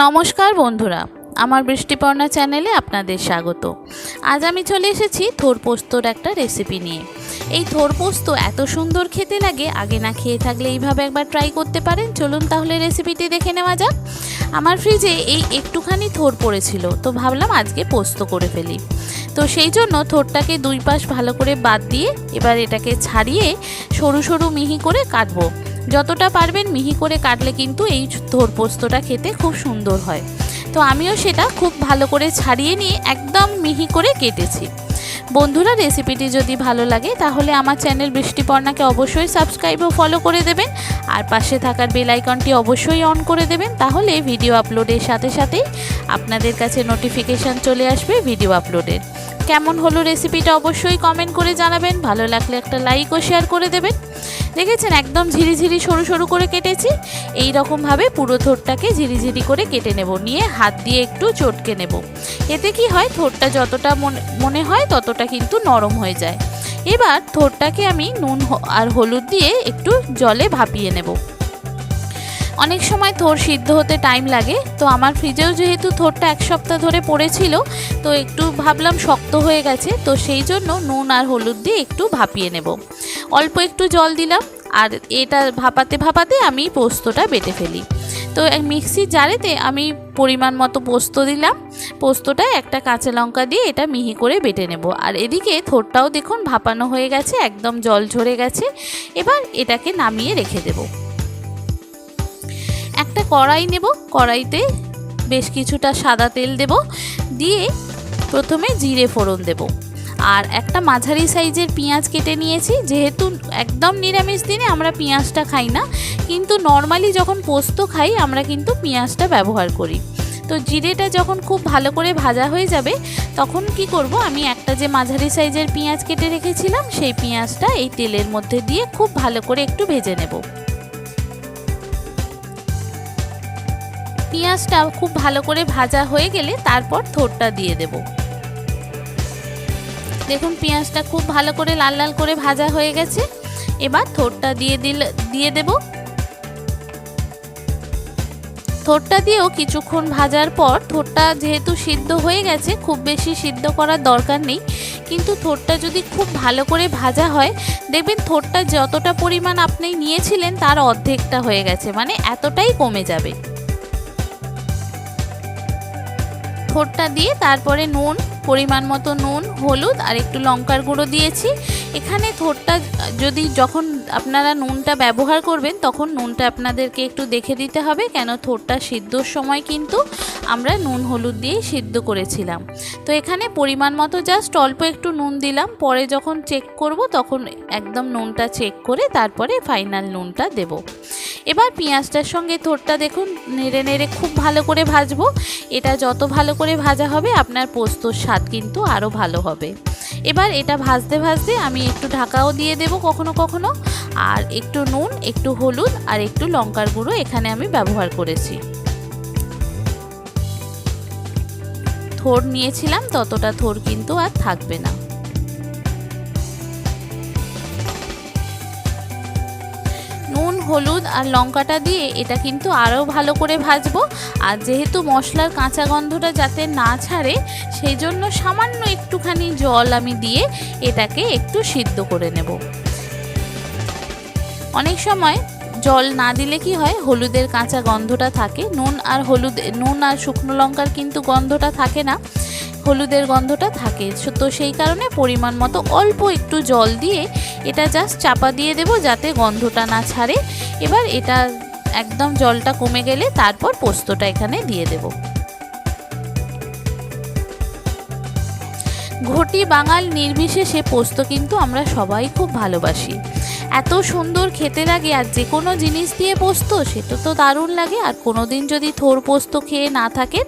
নমস্কার বন্ধুরা, আমার বৃষ্টিপর্ণা চ্যানেলে আপনাদের স্বাগত। আজ আমি চলে এসেছি থোর পোস্তর একটা রেসিপি নিয়ে। এই থোর পোস্ত এত সুন্দর খেতে লাগে, আগে না খেয়ে থাকলে এইভাবে একবার ট্রাই করতে পারেন। চলুন তাহলে রেসিপিটি দেখে নেওয়া যাক। আমার ফ্রিজে এই একটুখানি থোর পড়েছিল, তো ভাবলাম আজকে পোস্ত করে ফেলি। তো সেই জন্য থোরটাকে দুই পাশ ভালো করে বাদ দিয়ে এবার এটাকে ছাড়িয়ে সরু সরু মিহি করে কাটবো। যতটা পারবেন মিহি করে কাটলে কিন্তু এই থোর পোস্তটা খেতে খুব সুন্দর হয়। তো আমিও সেটা খুব ভালো করে ছাড়িয়ে নিয়ে একদম মিহি করে কেটেছি। বন্ধুরা, রেসিপিটি যদি ভালো লাগে, তাহলে আমার চ্যানেল বৃষ্টিপর্ণাকে অবশ্যই সাবস্ক্রাইব ও ফলো করে দেবেন। আর পাশে থাকার বেল আইকনটি অবশ্যই অন করে দেবেন। তাহলে ভিডিও আপলোডের সাথে সাথেই আপনাদের কাছে নোটিফিকেশান চলে আসবে ভিডিও আপলোডের। কেমন হলো রেসিপিটা অবশ্যই কমেন্ট করে জানাবেন। ভালো লাগলে একটা লাইক ও শেয়ার করে দেবেন। দেখেছেন? একদম ঝিরিঝিরি সরু সরু করে কেটেছি। এই রকমভাবে পুরো থোরটাকে ঝিরিঝিরি করে কেটে নেব। নিয়ে হাত দিয়ে একটু চটকে নেব। এতে কি হয়? থোরটা যতটা মনে- মনে হয় ততটা কিন্তু নরম হয়ে যায়। এবার থোরটাকে আমি নুন আর হলুদ দিয়ে একটু জলে ভাপিয়ে নেব। অনেক সময় থোর সিদ্ধ হতে টাইম লাগে, তো আমার ফ্রিজেও যেহেতু থোরটা এক সপ্তাহ ধরে পড়েছিল, তো একটু ভাবলাম শক্ত হয়ে গেছে, তো সেই জন্য নুন আর হলুদ দিয়ে একটু ভাপিয়ে নেব। অল্প একটু জল দিলাম, আর এটা ভাপাতে ভাপাতে আমি পোস্তটা বেটে ফেলি। তো মিক্সির জারেতে আমি পরিমাণ মতো পোস্ত দিলাম, পোস্তটায় একটা কাঁচা লঙ্কা দিয়ে এটা মিহি করে বেটে নেব। আর এদিকে থোরটাও দেখুন ভাপানো হয়ে গেছে, একদম জল ঝরে গেছে, এবার এটাকে নামিয়ে রেখে দেবো। একটা কড়াই নেব, কড়াইতে বেশ কিছুটা সাদা তেল দেব, দিয়ে প্রথমে জিরে ফোড়ন দেব। আর একটা মাঝারি সাইজের পেঁয়াজ কেটে নিয়েছি, যেহেতু একদম নিরামিষ দিনে আমরা পেঁয়াজটা খাই না, কিন্তু নর্মালি যখন পোস্ত খাই, আমরা কিন্তু পেঁয়াজটা ব্যবহার করি। তো জিরেটা যখন খুব ভালো করে ভাজা হয়ে যাবে, তখন কি করব, আমি একটা যে মাঝারি সাইজের পেঁয়াজ কেটে রেখেছিলাম, সেই পেঁয়াজটা এই তেলের মধ্যে দিয়ে খুব ভালো করে একটু ভেজে নেব। পেঁয়াজটা খুব ভালো করে ভাজা হয়ে গেলে তারপর থোরটা দিয়ে দেব। দেখুন, পেঁয়াজটা খুব ভালো করে লাল লাল করে ভাজা হয়ে গেছে। এবার থোরটা দিয়ে দিল, দিয়ে দেব। থোরটা দিয়েও কিছুক্ষণ ভাজার পর থোরটা যেহেতু সিদ্ধ হয়ে গেছে, খুব বেশি সিদ্ধ করার দরকার নেই। কিন্তু থোরটা যদি খুব ভালো করে ভাজা হয়, দেখবেন থোরটা যতটা পরিমাণ আপনি নিয়েছিলেন তার অর্ধেকটা হয়ে গেছে মানে এতটাই কমে যাবে। থোরটা দিয়ে তারপরে নুন, পরিমাণ মতো নুন, হলুদ আর একটু লঙ্কার গুঁড়ো দিয়েছি। এখানে থোরটা যদি যখন আপনারা নুনটা ব্যবহার করবেন, তখন নুনটা আপনাদেরকে একটু দেখে দিতে হবে কেন থোরটা সিদ্ধর সময় কিন্তু আমরা নুন, হলুদ দিয়ে সিদ্ধ করেছিলাম। তো এখানে পরিমাণ মতো জাস্ট অল্প একটু নুন দিলাম। পরে যখন চেক করব, তখন একদম নুনটা চেক করে তারপরে ফাইনাল নুনটা দেব। এবার পেঁয়াজটার সঙ্গে থোরটা দেখুন, নেড়ে নেড়ে খুব ভালো করে ভাজবো। এটা যত ভালো করে ভাজা হবে, আপনার পোস্তর স্বাদ কিন্তু আরও ভালো হবে। এবার এটা ভাজতে ভাজতে আমি একটু ঢাকাও দিয়ে দেব কখনো কখনো, আর একটু নুন, একটু হলুদ, আর একটু লঙ্কার গুঁড়ো এখানে আমি ব্যবহার করেছি। থোর নিয়েছিলাম, ততটা থোর কিন্তু আর থাকবে না। হলুদ আর লঙ্কাটা দিয়ে এটা কিন্তু আরও ভালো করে ভাজবো। আর যেহেতু মশলার কাঁচা গন্ধটা যাতে না ছাড়ে, সেই জন্য সামান্য একটুখানি জল আমি দিয়ে এটাকে একটু সিদ্ধ করে নেব। অনেক সময় জল না দিলে কি হয়, হলুদের কাঁচা গন্ধটা থাকে। নুন আর হলুদ, নুন আর শুকনো লঙ্কার কিন্তু গন্ধটা থাকে না। হলুদের গন্ধটা থাকে। তো সেই কারণে পরিমাণ মতো অল্প একটু জল দিয়ে এটা জাস্ট চাপা দিয়ে দেব যাতে গন্ধটা না ছাড়ে। এবার এটা একদম জলটা কমে গেলে তারপর পোস্তটা এখানে দিয়ে দেব। ঘটি বাঙাল নির্বিশেষে পোস্ত কিন্তু আমরা সবাই খুব ভালোবাসি। এত সুন্দর খেতে লাগে আর যে কোনো জিনিস দিয়ে পোস্ত, সেটা তো দারুণ লাগে। আর কোনো দিন যদি থোর পোস্ত খেয়ে না থাকেন,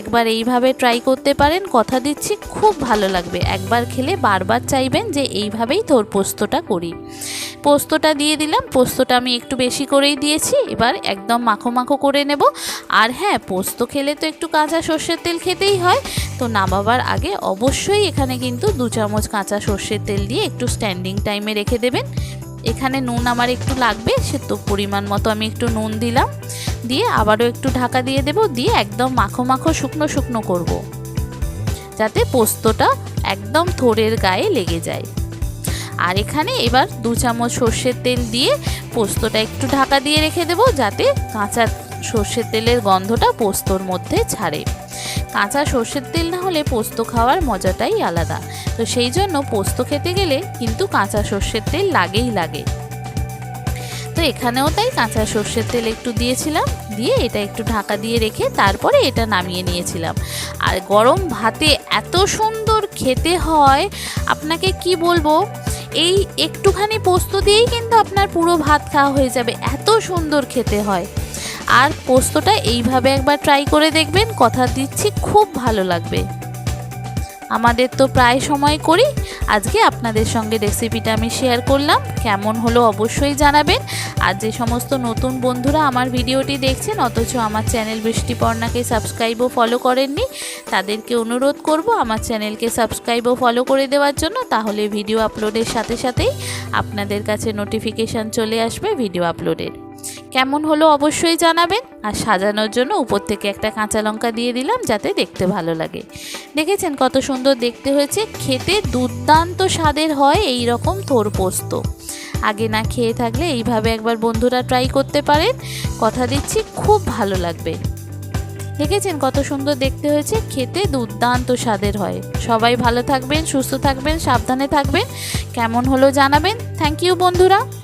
একবার এইভাবে ট্রাই করতে পারেন। কথা দিচ্ছি, খুব ভালো লাগবে। একবার খেলে বারবার চাইবেন যে এইভাবেই থোর পোস্তটা করি। পোস্তটা দিয়ে দিলাম, পোস্তটা আমি একটু বেশি করেই দিয়েছি। এবার একদম মাখো মাখো করে নেব। আর হ্যাঁ পোস্ত খেলে তো একটু কাঁচা সর্ষের তেল খেতেই হয়। তো নামাবার আগে অবশ্যই এখানে কিন্তু দু চামচ কাঁচা সর্ষের তেল দিয়ে একটু স্ট্যান্ডিং টাইমে রেখে দেবেন। এখানে নুন আমার একটু লাগবে, সে তো পরিমাণ মতো আমি একটু নুন দিলাম। দিয়ে আবারও একটু ঢাকা দিয়ে দেব, দিয়ে একদম মাখো মাখো শুকনো শুকনো করব। যাতে পোস্তটা একদম থোড়ের গায়ে লেগে যায়। আর এখানে এবার দু চামচ সর্ষের তেল দিয়ে পোস্তটা একটু ঢাকা দিয়ে রেখে দেবো, যাতে কাঁচা সর্ষের তেলের গন্ধটা পোস্তর মধ্যে ছাড়ে। কাঁচা সর্ষের তেল না হলে পোস্ত খাওয়ার মজাটাই আলাদা। তো সেই জন্য পোস্ত খেতে গেলে কিন্তু কাঁচা সর্ষের তেল লাগেই লাগে। তো এখানেও তাই কাঁচা সর্ষের তেল একটু দিয়েছিলাম, দিয়ে এটা একটু ঢাকা দিয়ে রেখে তারপরে এটা নামিয়ে নিয়েছিলাম। আর গরম ভাতে এত সুন্দর খেতে হয়, আপনাকে কি বলব? এই একটুখানি পোস্ত দিয়েই কিন্তু আপনার পুরো ভাত খাওয়া হয়ে যাবে, এত সুন্দর খেতে হয়। আর পোস্তটা এইভাবে একবার ট্রাই করে দেখবেন, কথা দিচ্ছি, খুব ভালো লাগবে। আমাদের তো প্রায় সময় করি। আজকে আপনাদের সঙ্গে রেসিপিটা আমি শেয়ার করলাম। কেমন হলো অবশ্যই জানাবেন। আর যে সমস্ত নতুন বন্ধুরা আমার ভিডিওটি দেখছেন, অথচ আমার চ্যানেল বৃষ্টিপর্ণাকে সাবস্ক্রাইব ও ফলো করেননি, তাদেরকে অনুরোধ করব আমার চ্যানেলকে সাবস্ক্রাইব ও ফলো করে দেওয়ার জন্য। তাহলে ভিডিও আপলোডের সাথে সাথেই আপনাদের কাছে নোটিফিকেশান চলে আসবে ভিডিও আপলোডের কেমন হলো অবশ্যই জানাবেন। আর সাজানোর জন্য উপর থেকে একটা কাঁচা লঙ্কা দিয়ে দিলাম যাতে দেখতে ভালো লাগে। দেখেছেন কত সুন্দর দেখতে হয়েছে। খেতে দুর্দান্ত স্বাদের হয় এই রকম থোর পোস্ত। আগে না খেয়ে থাকলে এইভাবে একবার বন্ধুরা ট্রাই করতে পারেন। কথা দিচ্ছি, খুব ভালো লাগবে। দেখেছেন কত সুন্দর দেখতে হয়েছে। খেতে দুর্দান্ত স্বাদের হয়। সবাই ভালো থাকবেন, সুস্থ থাকবেন, সাবধানে থাকবেন। কেমন হলো জানাবেন। থ্যাংক ইউ বন্ধুরা।